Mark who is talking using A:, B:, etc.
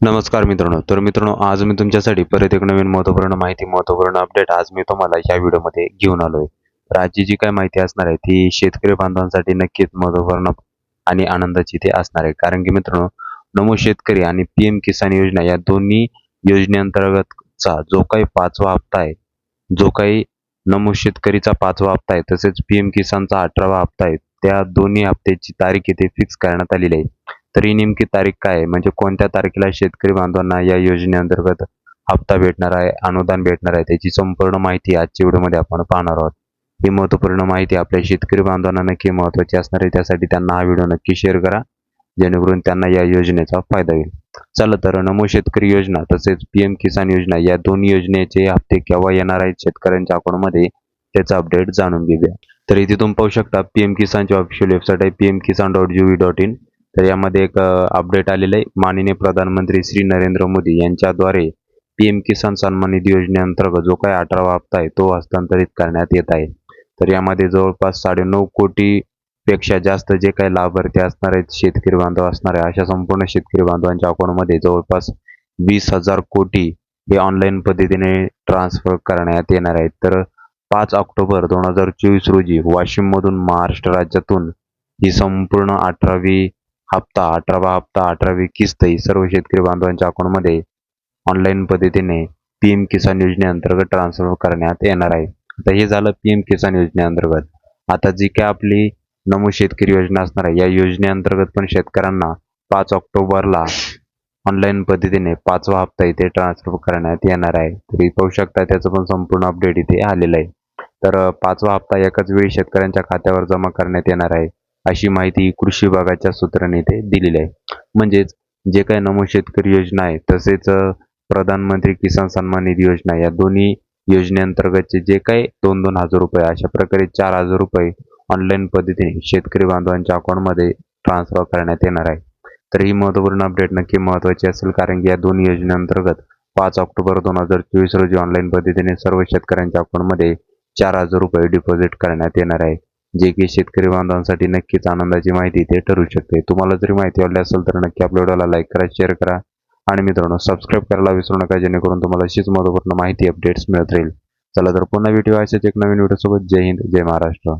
A: नमस्कार मित्रांनो. तर मित्रांनो आज मी तुमच्यासाठी परत एक नवीन महत्त्वपूर्ण माहिती महत्त्वपूर्ण अपडेट आज मी तुम्हाला या व्हिडिओमध्ये घेऊन आलोय. तर आजची जी काय माहिती असणार आहे ती शेतकरी बांधवांसाठी नक्कीच महत्त्वपूर्ण आणि आनंदाची ते असणार आहे. कारण की मित्रांनो नमो शेतकरी आणि पी एम किसान योजना या दोन्ही योजनेअंतर्गतचा जो काही पाचवा हप्ता आहे जो काही नमो शेतकरीचा पाचवा हप्ता आहे तसेच पी एम किसानचा अठरावा हप्ता आहे त्या दोन्ही हप्त्याची तारीख इथे फिक्स करण्यात आलेली आहे. तर ही नेमकी तारीख काय आहे? म्हणजे कोणत्या तारखेला शेतकरी बांधवांना या योजनेअंतर्गत हप्ता भेटणार आहे अनुदान भेटणार आहे त्याची संपूर्ण माहिती आजच्या व्हिडिओमध्ये आपण पाहणार आहोत. ही महत्त्वपूर्ण माहिती आपल्या शेतकरी बांधवांना नक्की महत्त्वाची असणार आहे त्यासाठी त्यांना हा व्हिडिओ नक्की शेअर करा जेणेकरून त्यांना या योजनेचा फायदा होईल. चला तर नमो शेतकरी योजना तसेच पीएम किसान योजना या दोन योजनेचे हप्ते केव्हा येणार आहेत शेतकऱ्यांच्या अकाउंटमध्ये त्याचा अपडेट जाणून घेऊया. तर इथे तुम्ही पाहू शकता पीएम किसानची ऑफिशियल वेबसाईट आहे PM Kisan dot G dot in. तर यामध्ये एक अपडेट आलेलं आहे. माननीय प्रधानमंत्री श्री नरेंद्र मोदी यांच्याद्वारे पी एम किसान सन्मान निधी योजनेअंतर्गत जो काही अठरावा हप्ता आहे तो हस्तांतरित करण्यात येत आहे. तर यामध्ये जवळपास साडेनऊ कोटी पेक्षा जास्त जे काही लाभार्थी असणार आहेत शेतकरी बांधव असणार आहे अशा संपूर्ण शेतकरी बांधवांच्या अकाउंटमध्ये जवळपास वीस हजार कोटी हे ऑनलाईन पद्धतीने ट्रान्सफर करण्यात येणार आहेत. तर पाच ऑक्टोबर दोन हजार चोवीस रोजी वाशिममधून महाराष्ट्र राज्यातून ही संपूर्ण अठरावी हप्ता अठरावा हप्ता अठरावी किस्त ही सर्व शेतकरी बांधवांच्या अकाउंटमध्ये ऑनलाईन पद्धतीने पी एम किसान योजनेअंतर्गत ट्रान्सफर करण्यात येणार आहे. आता हे झालं पी एम किसान योजनेअंतर्गत. आता जी काय आपली नमो शेतकरी योजना असणार आहे या योजनेअंतर्गत पण शेतकऱ्यांना पाच ऑक्टोबरला ऑनलाईन पद्धतीने पाचवा हप्ता इथे ट्रान्सफर करण्यात येणार आहे. तरी पाहू शकता त्याचं पण संपूर्ण अपडेट इथे आलेलं आहे. तर पाचवा हप्ता एकाच वेळी शेतकऱ्यांच्या खात्यावर जमा करण्यात येणार आहे. अशी माहिती कृषी विभागाच्या सूत्रांनी इथे दिलेली आहे. म्हणजेच जे काही नमो शेतकरी योजना आहे तसेच प्रधानमंत्री किसान सन्मान निधी योजना या दोन्ही योजनेअंतर्गतचे जे काही दोन दोन हजार रुपये अशा प्रकारे चार हजार रुपये ऑनलाईन पद्धतीने शेतकरी बांधवांच्या अकाउंटमध्ये ट्रान्सफर करण्यात येणार आहे. तर ही महत्त्वपूर्ण अपडेट नक्की महत्त्वाची असेल कारण की या दोन्ही योजनेअंतर्गत पाच ऑक्टोबर दोन हजार चोवीस रोजी ऑनलाईन पद्धतीने सर्व शेतकऱ्यांच्या अकाउंटमध्ये चार हजार रुपये डिपॉझिट करण्यात येणार आहे. जे की शेतकरी बांधवांसाठी नक्कीच आनंदाची माहिती ते ठरू शकते. तुम्हाला जरी माहिती आवडली असेल तर नक्की आपल्या व्हिडिओला लाईक करा शेअर करा. आणि मित्रांनो सबस्क्राईब करायला विसरू नका जेणेकरून तुम्हाला अशीच महत्त्वपूर्ण माहिती अपडेट्स मिळत राहील. चला तर पुन्हा व्हिडिओ असेच एक नवीन व्हिडिओसोबत जय हिंद जय महाराष्ट्र.